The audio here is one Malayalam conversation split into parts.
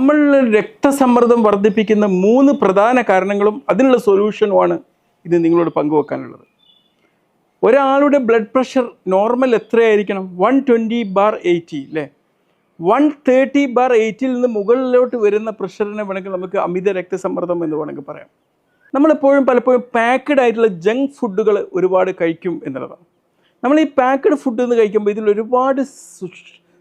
നമ്മൾ രക്തസമ്മർദ്ദം വർദ്ധിപ്പിക്കുന്ന മൂന്ന് പ്രധാന കാരണങ്ങളും അതിനുള്ള സൊല്യൂഷനുമാണ് ഇത് നിങ്ങളോട് പങ്കുവെക്കാനുള്ളത്. ഒരാളുടെ ബ്ലഡ് പ്രഷർ നോർമൽ എത്രയായിരിക്കണം? വൺ ട്വന്റി ബാർ എയ്റ്റി അല്ലേ വൺ തേർട്ടി ബാർ എയ്റ്റിൽ നിന്ന് മുകളിലോട്ട് വരുന്ന പ്രഷറിനെ വേണമെങ്കിൽ നമുക്ക് അമിത രക്തസമ്മർദ്ദം എന്ന് വേണമെങ്കിൽ പറയാം. നമ്മളെപ്പോഴും പലപ്പോഴും പാക്കഡ് ആയിട്ടുള്ള ജങ്ക് ഫുഡുകൾ ഒരുപാട് കഴിക്കും എന്നുള്ളതാണ്. നമ്മൾ ഈ പാക്കഡ് ഫുഡ് എന്ന് കഴിക്കുമ്പോൾ ഇതിൽ ഒരുപാട്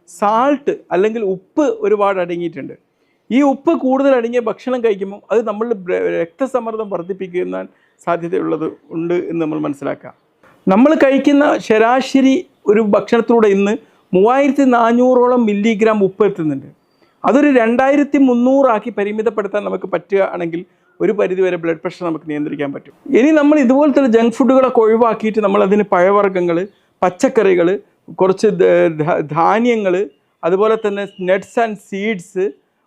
സാൾട്ട് അല്ലെങ്കിൽ ഉപ്പ് ഒരുപാട് അടങ്ങിയിട്ടുണ്ട്. ഈ ഉപ്പ് കൂടുതൽ അടങ്ങിയ ഭക്ഷണം കഴിക്കുമ്പോൾ അത് ബ്ര- രക്തസമ്മർദ്ദം വർദ്ധിപ്പിക്കുന്ന സാധ്യതയുള്ളത് ഉണ്ട് എന്ന് നമ്മൾ മനസ്സിലാക്കാം. നമ്മൾ കഴിക്കുന്ന ശരാശരി ഒരു ഭക്ഷണത്തിലൂടെ ഇന്ന് മൂവായിരത്തി നാനൂറോളം മില്ലിഗ്രാം ഉപ്പ് എത്തുന്നുണ്ട്. അതൊരു രണ്ടായിരത്തി മുന്നൂറാക്കി പരിമിതപ്പെടുത്താൻ നമുക്ക് പറ്റുകയാണെങ്കിൽ ഒരു പരിധിവരെ ബ്ലഡ് പ്രഷർ നമുക്ക് നിയന്ത്രിക്കാൻ പറ്റും. ഇനി നമ്മൾ ഇതുപോലത്തെ ജങ്ക് ഫുഡുകളൊക്കെ ഒഴിവാക്കിയിട്ട് നമ്മൾ അതിന് പഴവർഗങ്ങൾ പച്ചക്കറികൾ കുറച്ച് ധാന്യങ്ങൾ അതുപോലെ തന്നെ nuts and seeds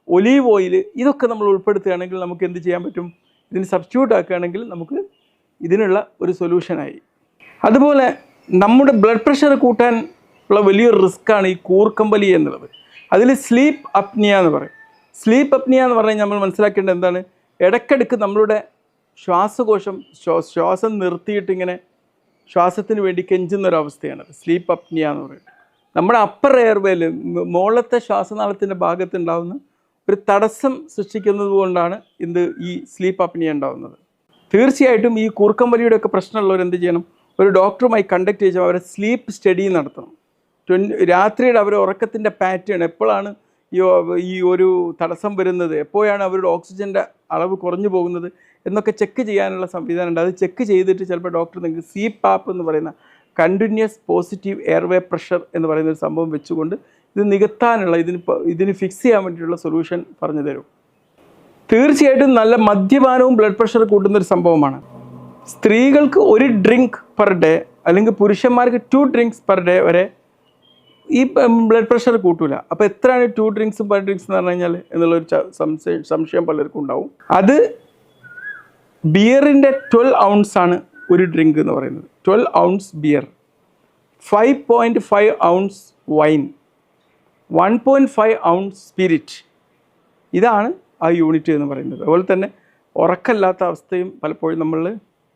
olive oil ഇതൊക്കെ നമ്മൾ ഉൾപ്പെടുത്തുകയാണെങ്കിൽ നമുക്ക് എന്ത് ചെയ്യാൻ പറ്റും? ഇതിന് സബ്സ്റ്റിറ്റ്യൂട്ട് ആക്കുകയാണെങ്കിൽ നമുക്ക് ഇതിനുള്ള ഒരു സൊല്യൂഷനായി അതുപോലെ നമ്മുടെ ബ്ലഡ് പ്രഷർ കൂട്ടാൻ ഉള്ള വലിയൊരു റിസ്ക്കാണ് ഈ കൂർക്കമ്പലി എന്നുള്ളത്. അതിൽ സ്ലീപ്പ് അപ്നിയ എന്ന് പറയും. സ്ലീപ്പ് അപ്നിയ എന്ന് പറഞ്ഞാൽ നമ്മൾ മനസ്സിലാക്കേണ്ടത് എന്താണ്? ഇടയ്ക്കിടയ്ക്ക് നമ്മളുടെ ശ്വാസകോശം ശ്വാ- ശ്വാസം നിർത്തിയിട്ട് ഇങ്ങനെ ശ്വാസത്തിന് വേണ്ടി കെഞ്ചുന്ന ഒരു അവസ്ഥയാണ്. സ്ലീപ്പ് അപ്നിയ എന്ന് പറയുന്നത്. നമ്മുടെ അപ്പർ എയർവേയിൽ മുകളിലത്തെ ശ്വാസനാളത്തിന്റെ ഭാഗത്തുണ്ടാവുന്ന ഒരു തടസ്സം സൃഷ്ടിക്കുന്നത് കൊണ്ടാണ് ഇന്ന് ഈ സ്ലീപ്പ് അപ്നിയ ഉണ്ടാകുന്നത് തീർച്ചയായിട്ടും ഈ കൂർക്കമ്പലിയുടെ ഒക്കെ പ്രശ്നമുള്ളവർ എന്ത് ചെയ്യണം? ഒരു ഡോക്ടറുമായി കണ്ടക്ട് ചെയ്ത് അവരെ സ്ലീപ്പ് സ്റ്റഡി നടത്തണം. ട്വൻ- രാത്രിയുടെ അവരുടെ ഉറക്കത്തിന്റെ പാറ്റേൺ എപ്പോഴാണ് ഈ ഒരു തടസ്സം വരുന്നത്? എപ്പോഴാണ് അവരുടെ ഓക്സിജന്റെ അളവ് കുറഞ്ഞു പോകുന്നത്? എന്നൊക്കെ ചെക്ക് ചെയ്യാനുള്ള സംവിധാനം ഉണ്ട്. അത് ചെക്ക് ചെയ്തിട്ട് ചിലപ്പോൾ ഡോക്ടർ നിങ്ങൾക്ക് സി പാപ്പ് എന്ന് പറയുന്ന കണ്ടിന്യൂസ് പോസിറ്റീവ് എയർവേ പ്രഷർ എന്ന് പറയുന്ന ഒരു സംഭവം വെച്ചുകൊണ്ട് ഇത് നികത്താനുള്ള ഇതിന് ഇതിന് ഫിക്സ് ചെയ്യാൻ വേണ്ടിയിട്ടുള്ള സൊല്യൂഷൻ പറഞ്ഞു തരും. തീർച്ചയായിട്ടും നല്ല മദ്യപാനവും ബ്ലഡ് പ്രഷർ കൂട്ടുന്ന ഒരു സംഭവമാണ്. സ്ത്രീകൾക്ക് ഒരു ഡ്രിങ്ക് പെർ ഡേ അല്ലെങ്കിൽ പുരുഷന്മാർക്ക് ടു ഡ്രിങ്ക്സ് പെർ ഡേ വരെ ഈ ബ്ലഡ് പ്രഷർ കൂട്ടൂല. അപ്പോൾ എത്രയാണ് ടു ഡ്രിങ്ക്സ് പെർ ഡ്രിങ്ക്സ് എന്ന് പറഞ്ഞു കഴിഞ്ഞാൽ എന്നുള്ളൊരു സംശയം സംശയം പലർക്കും ഉണ്ടാവും. അത് ബിയറിന്റെ ട്വൽവ് ഔൺസ് ആണ് ഒരു ഡ്രിങ്ക് എന്ന് പറയുന്നത്. Twelve ounce beer five point five ounce wine one point five ounce spirit ഇതാണ് ആ യൂണിറ്റ് എന്ന് പറയുന്നത്. അതുപോലെ തന്നെ ഉറക്കമില്ലാത്ത അവസ്ഥയും പലപ്പോഴും നമ്മൾ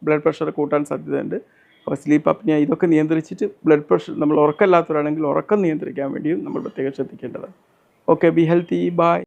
ബ്ലഡ് പ്രഷർ കൂട്ടാൻ സാധ്യതയുണ്ട്. അപ്പോൾ സ്ലീപ്പ് അപ്നിയ ഇതൊക്കെ നിയന്ത്രിച്ചിട്ട് ബ്ലഡ് പ്രഷർ നമ്മൾ ഉറക്കമില്ലാത്തവരാണെങ്കിൽ ഉറക്കം നിയന്ത്രിക്കാൻ വേണ്ടിയും നമ്മൾ പ്രത്യേകം ശ്രദ്ധിക്കേണ്ടതാണ്. Okay be healthy by